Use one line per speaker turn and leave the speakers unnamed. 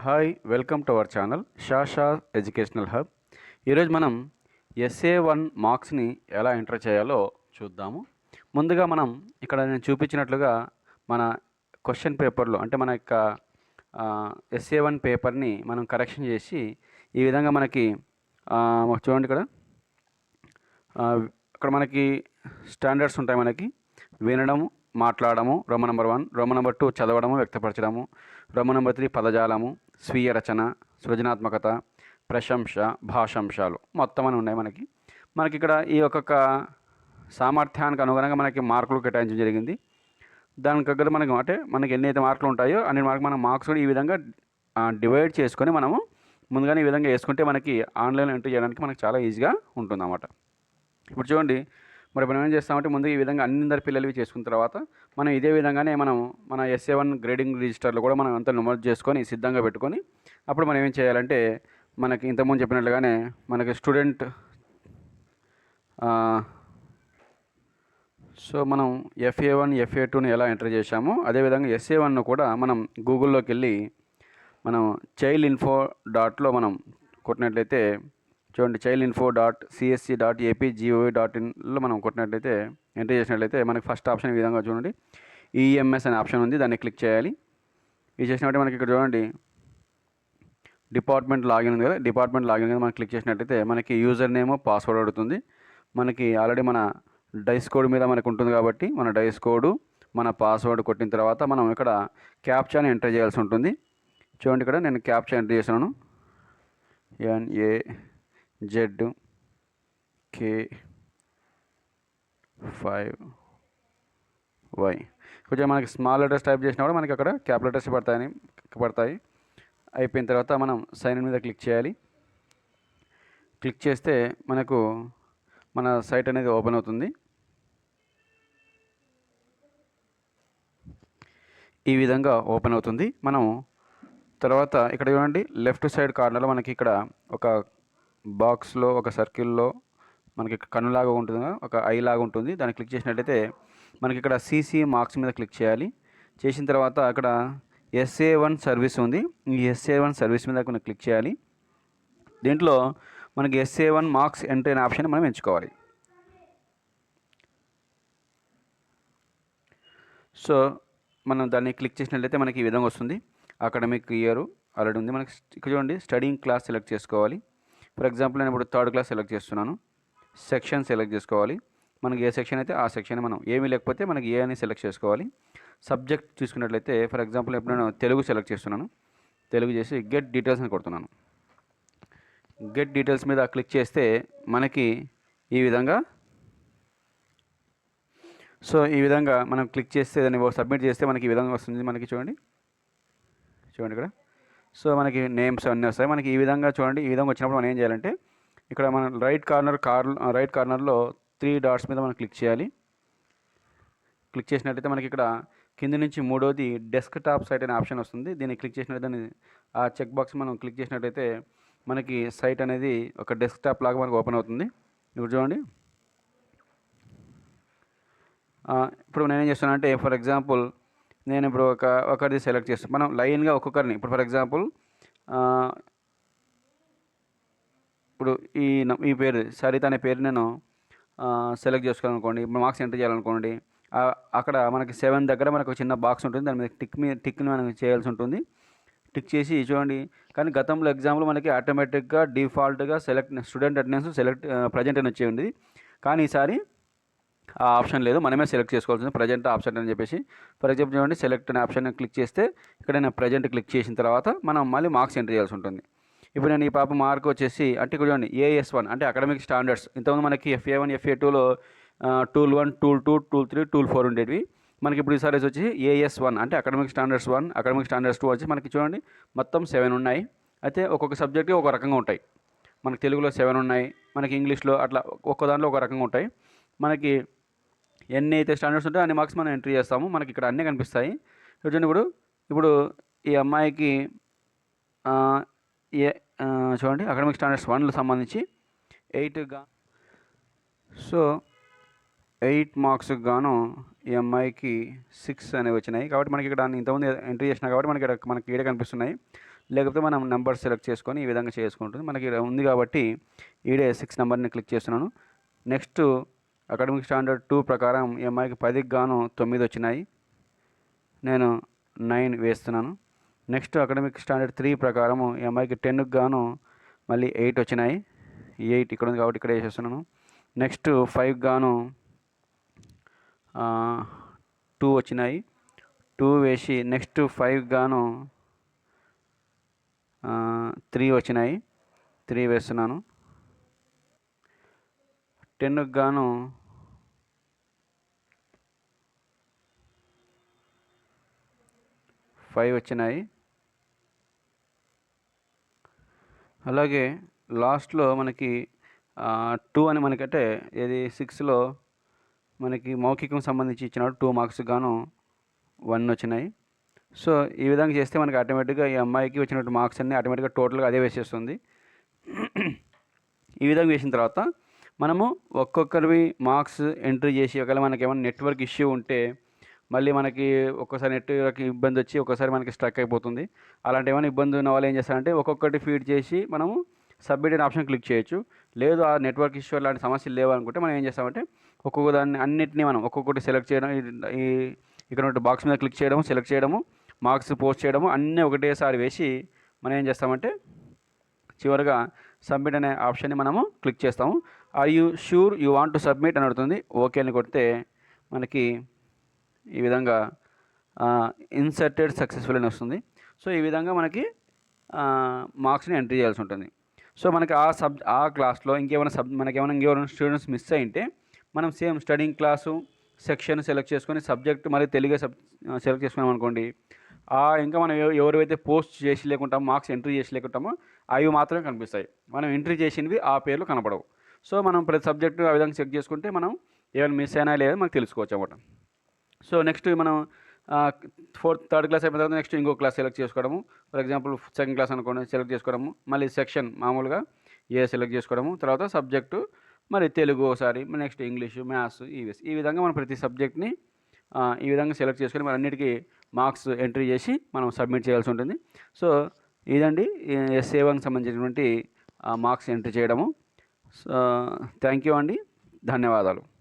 Hi welcome to our channel Shasha educational hub. ఈరోజు మనం SA one మార్క్స్ని ఎలా enter చేయాలో చూద్దాము. ముందుగా మనం ఇక్కడ నేను చూపించినట్లుగా మన క్వశ్చన్ పేపర్లో అంటే మన యొక్క ఎస్ఏ వన్ పేపర్ని మనం కరెక్షన్ చేసి ఈ విధంగా మనకి చూడండి ఇక్కడ. ఇక్కడ మనకి స్టాండర్డ్స్ ఉంటాయి మనకి. వినడము మాట్లాడము రోమ నెంబర్ వన్ రోమ నెంబర్ టూ చదవడము వ్యక్తపరచడము రోమ నెంబర్ త్రీ పదజాలము స్వీయ రచన సృజనాత్మకత ప్రశంస భాషాంశాలు మొత్తం అని ఉన్నాయి మనకి. మనకి ఇక్కడ ఈ ఒక్కొక్క సామర్థ్యానికి అనుగుణంగా మనకి మార్కులు కేటాయించడం జరిగింది. దానికి దగ్గర మనకి అంటే మనకి ఎన్ని అయితే మార్కులు ఉంటాయో అన్ని మార్కులు మనం మార్క్స్ కూడా ఈ విధంగా డివైడ్ చేసుకొని మనము ముందుగానే ఈ విధంగా వేసుకుంటే మనకి ఆన్లైన్లో ఎంట్రీ చేయడానికి మనకి చాలా ఈజీగా ఉంటుంది అన్నమాట ఇప్పుడు చూడండి మరి మనం ఏం చేస్తామంటే ముందు ఈ విధంగా అందరి పిల్లలవి చేసుకున్న తర్వాత మనం ఇదే విధంగానే మనం మన ఎస్ఏ వన్ గ్రేడింగ్ రిజిస్టర్లో కూడా మనం అంతా నమోదు చేసుకొని సిద్ధంగా పెట్టుకొని అప్పుడు మనం ఏం చేయాలంటే మనకి ఇంతకుముందు చెప్పినట్లుగానే మనకి స్టూడెంట్ సో మనం ఎఫ్ఏ వన్ ఎఫ్ఏ టూని ఎలా ఎంటర్ చేశామో అదేవిధంగా ఎస్ఏ వన్ను కూడా మనం గూగుల్లోకి వెళ్ళి మనం చైల్డ్ ఇన్ఫో డాట్లో మనం కొట్టినట్లయితే చూడండి child info dot CSC dot AP GOV dot ఇన్లో మనం కొట్టినట్లయితే ఎంటర్ చేసినట్లయితే మనకి ఫస్ట్ ఆప్షన్ ఈ విధంగా చూడండి. ఈఎంఎస్ అనే ఆప్షన్ ఉంది దాన్ని క్లిక్ చేయాలి. ఇది చేసినట్టే మనకి ఇక్కడ చూడండి డిపార్ట్మెంట్ లాగిన్ ఉంది కదా డిపార్ట్మెంట్ లాగిన్ కదా మనం క్లిక్ చేసినట్టయితే మనకి యూజర్ నేమ్ పాస్వర్డ్ అడుగుతుంది. మనకి ఆల్రెడీ మన డైస్ కోడ్ మీద మనకు ఉంటుంది కాబట్టి మన డైస్ కోడ్ మన పాస్వర్డ్ కొట్టిన తర్వాత మనం ఇక్కడ క్యాప్చాని ఎంటర్ చేయాల్సి ఉంటుంది. చూడండి ఇక్కడ నేను క్యాప్చా ఎంటర్ చేశాను. N A Z K five Y. కొంచెం మనకి స్మాల్ లెటర్స్ టైప్ చేసినా కూడా మనకి అక్కడ క్యాప్ లెటర్స్ పడతాయని పడతాయి. అయిపోయిన తర్వాత మనం సైన్ మీద క్లిక్ చేయాలి. క్లిక్ చేస్తే మనకు మన సైట్ అనేది ఓపెన్ అవుతుంది. ఈ విధంగా ఓపెన్ అవుతుంది. మనం తర్వాత ఇక్కడ చూడండి లెఫ్ట్ సైడ్ కార్నర్లో మనకి ఇక్కడ ఒక బాక్స్లో ఒక సర్కిల్లో మనకి కన్నులాగా ఉంటుంది ఒక ఐ లాగా ఉంటుంది. దాన్ని క్లిక్ చేసినట్టయితే మనకి ఇక్కడ సీసీ మార్క్స్ మీద క్లిక్ చేయాలి. చేసిన తర్వాత అక్కడ ఎస్ఏ వన్ సర్వీస్ ఉంది. ఈ ఎస్ఏ వన్ సర్వీస్ మీద కొన్ని క్లిక్ చేయాలి. దీంట్లో మనకి ఎస్ఏ వన్ మార్క్స్ ఎంట్రీ అనే ఆప్షన్ మనం ఎంచుకోవాలి. సో మనం దాన్ని క్లిక్ చేసినట్లయితే మనకి ఈ విధంగా వస్తుంది. అకాడమిక్ ఇయర్ ఆల్రెడీ ఉంది. మనకి ఇక్కడ చూడండి స్టడీయింగ్ క్లాస్ సెలెక్ట్ చేసుకోవాలి. ఫర్ ఎగ్జాంపుల్ నేను ఇప్పుడు థర్డ్ క్లాస్ సెలెక్ట్ చేస్తున్నాను. సెక్షన్ సెలెక్ట్ చేసుకోవాలి. మనకి ఏ సెక్షన్ అయితే ఆ సెక్షన్ మనం ఏమీ లేకపోతే మనకి ఏ అని సెలెక్ట్ చేసుకోవాలి. సబ్జెక్ట్ చూసుకున్నట్లయితే ఫర్ ఎగ్జాంపుల్ ఇప్పుడు నేను తెలుగు సెలెక్ట్ చేస్తున్నాను. తెలుగు చేసి గెట్ డీటెయిల్స్ అని కొడుతున్నాను. గెట్ డీటెయిల్స్ మీద క్లిక్ చేస్తే మనకి ఈ విధంగా సో ఈ విధంగా మనం క్లిక్ చేస్తే దాన్ని సబ్మిట్ చేస్తే మనకి ఈ విధంగా వస్తుంది. మనకి చూడండి. చూడండి ఇక్కడ. సో మనకి నేమ్స్ అన్నీ వస్తాయి. మనకి ఈ విధంగా చూడండి ఈ విధంగా వచ్చినప్పుడు మనం ఏం చేయాలంటే ఇక్కడ మనం రైట్ కార్నర్ కార్ రైట్ కార్నర్లో త్రీ డాట్స్ మీద మనం క్లిక్ చేయాలి. క్లిక్ చేసినట్టయితే మనకి ఇక్కడ కింద నుంచి మూడోది డెస్క్ టాప్ సైట్ అనే ఆప్షన్ వస్తుంది. దీన్ని క్లిక్ చేసినట్లయితే దాన్ని ఆ చెక్ బాక్స్ మనం క్లిక్ చేసినట్టయితే మనకి సైట్ అనేది ఒక డెస్క్ టాప్ లాగా మనకు ఓపెన్ అవుతుంది. ఇప్పుడు చూడండి. ఇప్పుడు నేనేం చేస్తున్నాను ఫర్ ఎగ్జాంపుల్ నేను ఇప్పుడు ఒక ఒకరిది సెలెక్ట్ చేస్తాను మనం లైన్గా ఒక్కొక్కరిని ఇప్పుడు ఫర్ ఎగ్జాంపుల్ ఇప్పుడు ఈ ఈ పేరు సరిత అనే పేరు నేను సెలెక్ట్ చేసుకోవాలనుకోండి ఇప్పుడు మార్క్స్ ఎంటర్ చేయాలనుకోండి అక్కడ మనకి సెవెన్ దగ్గర మనకు ఒక చిన్న బాక్స్ ఉంటుంది దాని మీద టిక్ మీద టిక్ని మనం చేయాల్సి ఉంటుంది. టిక్ చేసి చూడండి కానీ గతంలో ఎగ్జామ్లో మనకి ఆటోమేటిక్గా డిఫాల్ట్గా select student attendance select present అని వచ్చి కానీ ఈసారి ఆ ఆప్షన్ లేదు. మనమే సెలెక్ట్ చేసుకోవాల్సింది. ప్రజెంట్ ఆప్షన్ అని చెప్పేసి. ఫర్ ఎగ్జాంపుల్ చూడండి సెలెక్ట్ అనే ఆప్షన్ క్లిక్ చేస్తే ఇక్కడ నేను ప్రజెంట్ క్లిక్ చేసిన తర్వాత మనం మళ్ళీ మార్క్స్ ఎంటర్ చేయాల్సి ఉంటుంది. ఇప్పుడు నేను ఈ పాప మార్క్ వచ్చేసి అంటే ఇక్కడ చూడండి ఏఎస్ వన్ అంటే అకాడమిక్ స్టాండర్డ్స్. ఇంతకుముందు మనకి ఎఫ్ఏ వన్ ఎఫ్ఏ టూలో tool one tool two tool three tool four ఉండేవి మనకి ఇప్పుడు ఈసారి వచ్చి ఏఎస్ వన్ అంటే academic standards one academic standards two వచ్చి మనకి చూడండి మొత్తం సెవెన్ ఉన్నాయి. అయితే ఒక్కొక్క సబ్జెక్ట్కి ఒక రకంగా ఉంటాయి. మనకి తెలుగులో సెవెన్ ఉన్నాయి మనకి ఇంగ్లీష్లో అట్లా ఒక్కొక్క దాంట్లో ఒక రకంగా ఉంటాయి. మనకి ఎన్ని అయితే స్టాండర్డ్స్ ఉంటాయో అన్ని మార్క్స్ మనం ఎంట్రీ చేస్తాము. మనకి ఇక్కడ అన్నీ కనిపిస్తాయి. చూడండి ఇప్పుడు ఇప్పుడు ఈ అమ్మాయికి ఏ చూడండి అకాడమిక్ స్టాండర్డ్స్ వన్కి సంబంధించి ఎయిట్గా సో ఎయిట్ మార్క్స్కి గాను ఈ అమ్మాయికి సిక్స్ అనేవి వచ్చినాయి. కాబట్టి మనకి ఇక్కడ ఇంతకుముందు ఎంట్రీ చేసినా కాబట్టి మనకి ఇక్కడ మనకి ఈడే కనిపిస్తున్నాయి. లేకపోతే మనం నెంబర్ సెలెక్ట్ చేసుకొని ఈ విధంగా చేసుకుంటుంది. మనకి ఇక్కడ ఉంది కాబట్టి ఈడే సిక్స్ నెంబర్ని క్లిక్ చేస్తున్నాను. నెక్స్ట్ అకాడమిక్ స్టాండర్డ్ టూ ప్రకారం ఈ అమ్మాయికి పదికి గాను తొమ్మిది వచ్చినాయి. నేను నైన్ వేస్తున్నాను. నెక్స్ట్ అకాడమిక్ స్టాండర్డ్ త్రీ ప్రకారము ఈ అమ్మాయికి టెన్కి గాను మళ్ళీ ఎయిట్ వచ్చినాయి. ఎయిట్ ఇక్కడ ఉంది కాబట్టి ఇక్కడ వేసేస్తున్నాను. నెక్స్ట్ ఫైవ్ గాను టూ వచ్చినాయి. టూ వేసి నెక్స్ట్ ఫైవ్ గాను త్రీ వచ్చినాయి. త్రీ వేస్తున్నాను. టెన్కు గాను ఫైవ్ వచ్చినాయి. అలాగే లాస్ట్లో మనకి టూ అని మనకంటే ఇది సిక్స్లో మనకి మౌఖికం సంబంధించి ఇచ్చిన టూ మార్క్స్ గాను వన్ వచ్చినాయి. సో ఈ విధంగా చేస్తే మనకి ఆటోమేటిక్గా ఈ అమ్మాయికి వచ్చినట్టు మార్క్స్ అన్నీ ఆటోమేటిక్గా టోటల్గా అదే వేసేస్తుంది. ఈ విధంగా వేసిన తర్వాత మనము ఒక్కొక్కరివి మార్క్స్ ఎంట్రీ చేసి ఒకవేళ మనకి ఏమైనా నెట్వర్క్ ఇష్యూ ఉంటే మళ్ళీ మనకి ఒక్కోసారి నెట్వర్క్ ఇబ్బంది వచ్చి ఒకసారి మనకి స్ట్రక్ అయిపోతుంది. అలాంటి ఏమైనా ఇబ్బంది ఉన్న వాళ్ళు ఏం చేస్తారంటే ఒక్కొక్కటి ఫీడ్ చేసి మనము సబ్మిట్ అనే ఆప్షన్ క్లిక్ చేయొచ్చు. లేదు ఆ నెట్వర్క్ ఇష్యూ లాంటి సమస్యలు లేవు అనుకుంటే మనం ఏం చేస్తామంటే ఒక్కొక్క దాన్ని అన్నిటినీ మనం ఒక్కొక్కటి సెలెక్ట్ చేయడం ఈ- ఈ ఇక్కడ ఉన్న బాక్స్ మీద క్లిక్ చేయడము సెలెక్ట్ చేయడము మార్క్స్ పోస్ట్ చేయడము అన్నీ ఒకటేసారి వేసి మనం ఏం చేస్తామంటే చివరిగా సబ్మిట్ అనే ఆప్షన్ని మనము క్లిక్ చేస్తాము. Are you sure you want to submit అని అడుగుతుంది. ఓకే అని కొడితే మనకి ఈ విధంగా ఇన్సర్టెడ్ సక్సెస్ఫుల్ అని వస్తుంది. సో ఈ విధంగా మనకి మార్క్స్ని ఎంట్రీ చేయాల్సి ఉంటుంది. సో మనకి ఆ సబ్ ఆ క్లాస్లో ఇంకేమైనా సబ్ మనకి ఏమైనా ఇంకెవరైనా స్టూడెంట్స్ మిస్ అయింటే మనం same studying class section select చేసుకొని సబ్జెక్ట్ మరి తెలుగే సబ్ సెలెక్ట్ చేసుకున్నాం అనుకోండి ఆ ఇంకా మనం ఎవరైతే పోస్ట్ చేసి లేకుంటామో మార్క్స్ ఎంట్రీ చేసి లేకుంటామో అవి మాత్రమే కనిపిస్తాయి. మనం ఎంట్రీ చేసినవి ఆ పేర్లు కనపడవు. సో మనం ప్రతి సబ్జెక్టు ఆ విధంగా చెక్ చేసుకుంటే మనం ఏమైనా మిస్ అయినా లేదో మనకు తెలుసుకోవచ్చు అనమాట సో నెక్స్ట్ మనం ఫోర్త్ థర్డ్ క్లాస్ అయిపోయిన తర్వాత నెక్స్ట్ ఇంకో క్లాస్ సెలెక్ట్ చేసుకోవడము. ఫర్ ఎగ్జాంపుల్ సెకండ్ క్లాస్ అనుకోండి సెలెక్ట్ చేసుకోవడము. మళ్ళీ సెక్షన్ మామూలుగా ఏ సెలెక్ట్ చేసుకోవడము. తర్వాత సబ్జెక్టు మరి తెలుగు ఒకసారి నెక్స్ట్ ఇంగ్లీషు మ్యాథ్స్ ఈవీఎస్ ఈ విధంగా మనం ప్రతి సబ్జెక్ట్ని ఈ విధంగా సెలెక్ట్ చేసుకొని మన అన్నిటికీ మార్క్స్ ఎంట్రీ చేసి మనం సబ్మిట్ చేయాల్సి ఉంటుంది. సో ఇదండి ఎస్ఏ వన్కి సంబంధించినటువంటి మార్క్స్ ఎంట్రీ చేయడము. థ్యాంక్ యూ అండి. ధన్యవాదాలు.